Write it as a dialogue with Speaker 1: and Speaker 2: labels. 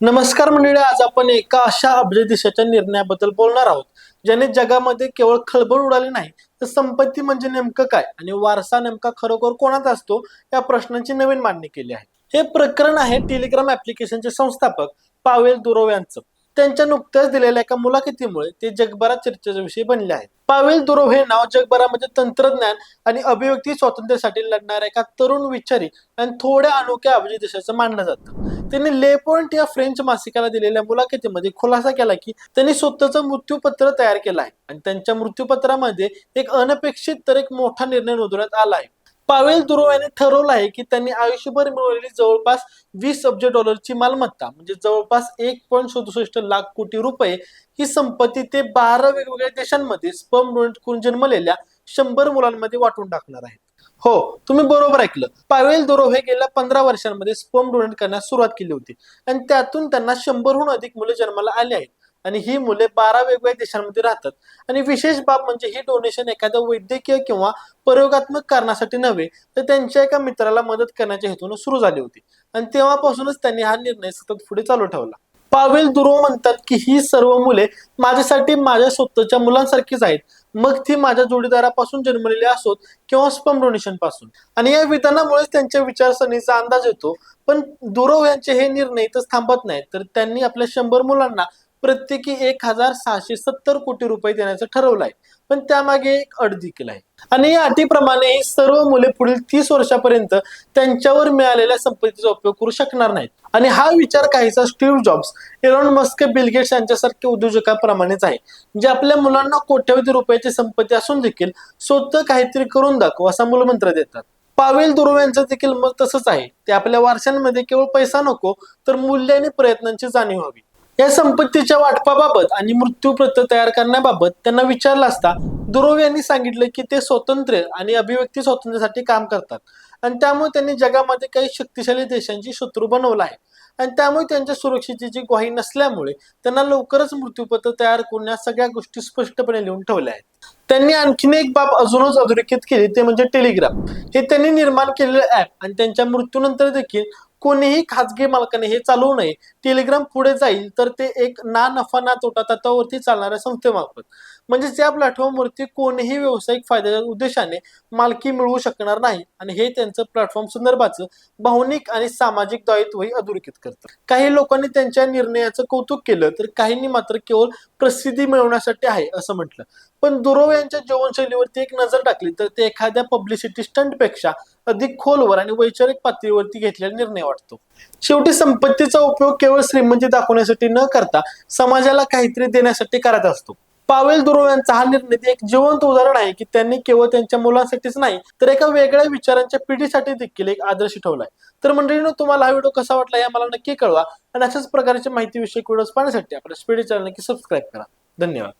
Speaker 1: नमस्कार मंडळी आज आपण एका अशा अब्ज देशाच्या निर्णयाबद्दल बोलणार आहोत ज्याने जगामध्ये केवळ खळबळ उडाली नाही तर संपत्ती म्हणजे नेमकं काय आणि वारसा नेमका खरोखर कोणाचा असतो या प्रश्नांची नवीन मांडणी केली आहे. हे प्रकरण आहे टेलिग्राम ऍप्लिकेशनचे संस्थापक पावेल दुरोव यांचं. त्यांच्या नुकत्याच दिलेल्या एका मुलाखतीमुळे ते जगभरात चर्चेचा विषय बनले आहेत. पावेल दुरोव हे नाव जगभरामध्ये तंत्रज्ञान आणि अभिव्यक्ती स्वातंत्र्यासाठी लढणाऱ्या एका तरुण विचारी आणि थोड्या अनोख्या अभिजित देशाचं मानलं जातं. त्यांनी ले पॉइंट या फ्रेंच मासिकाला दिलेल्या मुलाखतीमध्ये खुलासा केला की त्यांनी स्वतःचं मृत्यूपत्र तयार केलं आहे आणि त्यांच्या मृत्यूपत्रामध्ये एक अनपेक्षित तर एक मोठा निर्णय नोंदवण्यात आला आहे पावेल दुरो यांनी ठरवलं आहे की त्यांनी आयुष्यभर मिळवलेली जवळपास वीस अब्ज डॉलरची मालमत्ता म्हणजे जवळपास एक पॉईंट सदुसष्ट लाख कोटी रुपये ही संपत्ती ते बारा वेगवेगळ्या देशांमध्ये स्पर्म डोनेट करून जन्मलेल्या शंभर मुलांमध्ये वाटून टाकणार आहेत हो तुम्ही बरोबर ऐकलं. पावेल दोरोव हे गेल्या पंधरा वर्षांमध्ये स्पर्म डोनेट करण्यास सुरुवात केली होती. आणि त्यातून त्यांना शंभरहून अधिक मुले जन्माला आली आहेत. आणि ही मुले बारा वेगवेगळ्या देशांमध्ये राहतात. आणि विशेष बाब म्हणजे ही डोनेशन एखाद्या वैद्यकीय किंवा प्रयोगात्मक कारणासाठी नव्हे तर त्यांच्या एका मित्राला मदत करण्याच्या हेतून सुरू झाली होती. आणि तेव्हापासूनच त्यांनी हा निर्णय सतत पुढे चालू ठेवला. पावेल दुरो म्हणतात की ही सर्व मुले माझ्यासाठी माझ्या स्वतःच्या मुलांसारखीच आहेत. मग ती माझ्या जोडीदारापासून जन्मलेली असोत किंवा स्पम डोनेशनपासून. आणि या विधानामुळेच त्यांच्या विचारसरणीचा अंदाज येतो. पण दुरोव यांचे हे निर्णय इथंच थांबत नाहीत. तर त्यांनी आपल्या शंभर मुलांना प्रत्येकी एक हजार सहाशे सत्तर कोटी रुपये देण्याचं ठरवलं आहे पण त्यामागे एक अट देखील आहे. आणि या अटीप्रमाणे ही सर्व मुले पुढील तीस वर्षापर्यंत त्यांच्यावर मिळालेल्या संपत्तीचा उपयोग करू शकणार नाहीत. आणि हा विचार काहीसा Steve Jobs Elon Musk Bill Gates यांच्यासारख्या उद्योजकाप्रमाणेच आहे. जे आपल्या मुलांना कोट्यवधी रुपयाची संपत्ती असून देखील स्वतः काहीतरी करून दाखव असा मूलमंत्र देतात. पावेल दुर्व यांचं देखील मत तसंच आहे. ते आपल्या वारशांमध्ये केवळ पैसा नको तर मूल्य आणि प्रयत्नांची जाणीव हवी. या संपत्तीच्या वाटपाबाबत आणि मृत्यूप्रत तयार करण्याबाबत त्यांना विचारलं असता दुरोव यांनी सांगितलं की ते स्वातंत्र्य आणि अभिव्यक्ती स्वातंत्र्यासाठी काम करतात. आणि त्यामुळे त्यांनी जगामध्ये काही शक्तिशाली देशांची शत्रू बनवला आहे. आणि त्यामुळे त्यांच्या सुरक्षेची ग्वाही नसल्यामुळे त्यांना लवकरच मृत्यूपत्र तयार करून या सगळ्या गोष्टी स्पष्टपणे लिहून ठेवल्या आहेत. त्यांनी आणखीन एक बाब अजूनच अधोरेखित केली ते म्हणजे टेलिग्राम. हे त्यांनी निर्माण केलेलं ऍप आणि त्यांच्या मृत्यूनंतर देखील कोणीही खाजगी मालकाने हे चालवू नये. टेलिग्राम पुढे जाईल तर ते एक ना नफा ना तोटा तत्वावरती चालणाऱ्या संस्थेमार्फत. म्हणजे त्या प्लॅटफॉर्मवरती कोणीही व्यावसायिक फायद्याच्या उद्देशाने मालकी मिळवू शकणार नाही. आणि हे त्यांचं प्लॅटफॉर्म संदर्भाचं भावनिक आणि सामाजिक दायित्वही अधोरेखित करतं. काही लोकांनी त्यांच्या निर्णयाचं कौतुक केलं तर काहींनी मात्र केवळ प्रसिद्धी मिळवण्यासाठी आहे असं म्हटलं. पण दुरव यांच्या जीवनशैलीवरती एक नजर टाकली तर ते एखाद्या पब्लिसिटी स्टंटपेक्षा अधिक खोलवर आणि वैचारिक पातळीवरती घेतलेला निर्णय वाटतो. शेवटी संपत्तीचा उपयोग केवळ श्रीमंती दाखवण्यासाठी न करता समाजाला काहीतरी देण्यासाठी करत असतो. पावेल दुरोव यांचा हा निर्णय एक जिवंत उदाहरण आहे की त्यांनी केवळ त्यांच्या मुलांसाठीच नाही तर एका वेगळ्या विचारांच्या पिढीसाठी देखील एक आदर्श ठेवलाय. तर मंडळीनं तुम्हाला हा व्हिडिओ कसा वाटला या मला नक्की कळवा. आणि अशाच प्रकारच्या माहितीविषयी व्हिडिओज पाहण्यासाठी आपल्या स्पीडी चॅनल नक्की सबस्क्राईब करा. धन्यवाद.